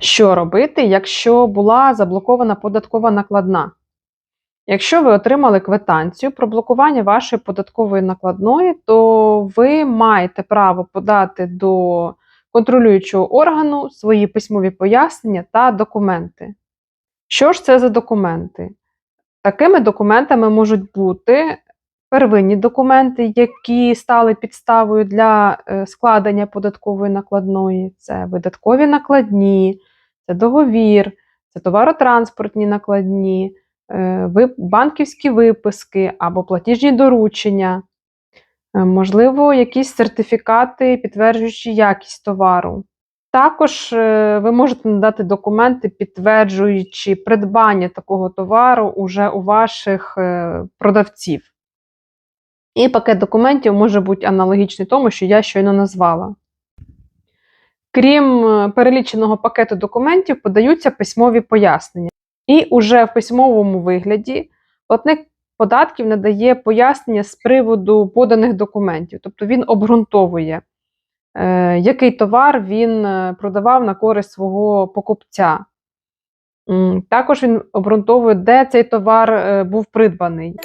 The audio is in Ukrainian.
Що робити, якщо була заблокована податкова накладна? Якщо ви отримали квитанцію про блокування вашої податкової накладної, то ви маєте право подати до контролюючого органу свої письмові пояснення та документи. Що ж це за документи? Такими документами можуть бути первинні документи, які стали підставою для е, складення податкової накладної, це видаткові накладні, це договір, це товаротранспортні накладні, е, банківські виписки або платіжні доручення, е, можливо, якісь сертифікати, підтверджуючи якість товару. Також е, ви можете надати документи, підтверджуючи придбання такого товару уже у ваших продавців. І пакет документів може бути аналогічний тому, що я щойно назвала. Крім е, переліченого пакету документів, подаються письмові пояснення. І уже в письмовому вигляді платник податків надає пояснення з приводу поданих документів. Тобто він обґрунтовує, е, який товар він е, продавав на користь свого покупця. Також він обґрунтовує, де цей товар був придбаний.